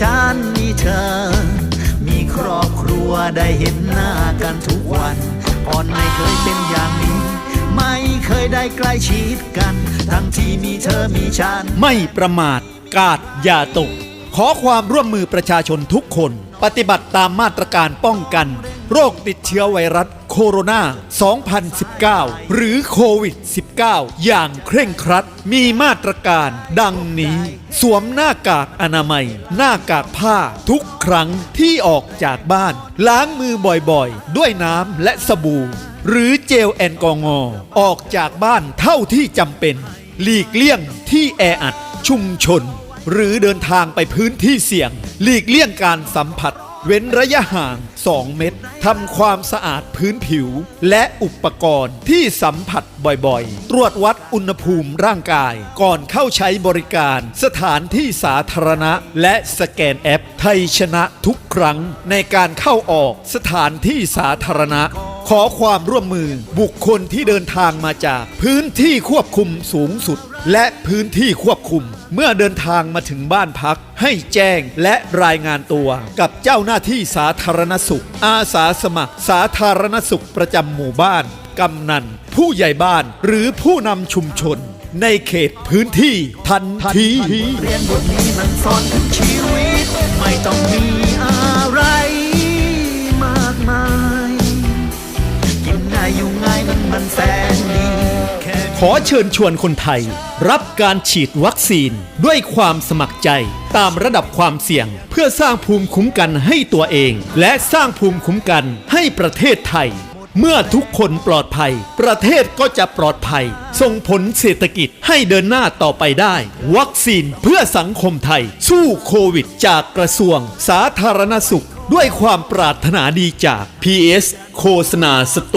ฉันมีเธอ มีครอบครัวได้เห็นหน้ากันทุกวันก่อนไม่เคยเป็นอย่างนี้ ไม่เคยได้ใกล้ชิดกัน ทั้งที่มีเธอมีฉัน ไม่ประมาทกาดอย่าตก ขอความร่วมมือประชาชนทุกคน ปฏิบัติตามมาตรการป้องกัน โรคติดเชื้อไวรัสโคโรนา 2019 หรือโควิด -19 อย่างเคร่งครัด มีมาตรการดังนี้ สวมหน้ากากอนามัย หน้ากากผ้าทุกครั้งที่ออกจากบ้าน ล้างมือบ่อยๆ ด้วยน้ำและสบู่ หรือเจลแอลกอฮอล์ออกจากบ้านเท่าที่จำเป็น หลีกเลี่ยงที่แออัดชุมชน หรือเดินทางไปพื้นที่เสี่ยง หลีกเลี่ยงการสัมผัส เว้นระยะห่าง 2 เมตรทำความสะอาดพื้นผิว และอุปกรณ์ที่สัมผัสบ่อยๆ ตรวจวัดอุณหภูมิร่างกาย ก่อนเข้าใช้บริการ สถานที่สาธารณะ และสแกนแอป ไทยชนะทุกครั้งในการเข้าออกสถานที่สาธารณะ ขอความร่วมมือบุคคลที่เดินทางมาจาก พื้นที่ควบคุมสูงสุด และพื้นที่ควบคุม เมื่อเดินทางมาถึงบ้านพัก ให้แจ้งและรายงานตัวกับเจ้าหน้าที่สาธารณสุข อาสาสมัคร สาธารณสุขประจำหมู่บ้านกำนัน ผู้ใหญ่บ้านหรือผู้นำชุมชน ในเขตพื้นที่ทันทีเรียนบทนี้มันสอนชีวิตไม่ต้องมี ขอเชิญชวนคนไทย รับการฉีดวัคซีนด้วยความสมัครใจ ตามระดับความเสี่ยง เพื่อสร้างภูมิคุ้มกันให้ตัวเอง และสร้างภูมิคุ้มกันให้ประเทศไทย เมื่อทุกคนปลอดภัย ประเทศก็จะปลอดภัย ส่งผลเศรษฐกิจให้เดินหน้าต่อไปได้ วัคซีนเพื่อสังคมไทย สู้โควิด จากกระทรวง สาธารณสุข ด้วยความปรารถนาดีจาก PS โฆษณาสตู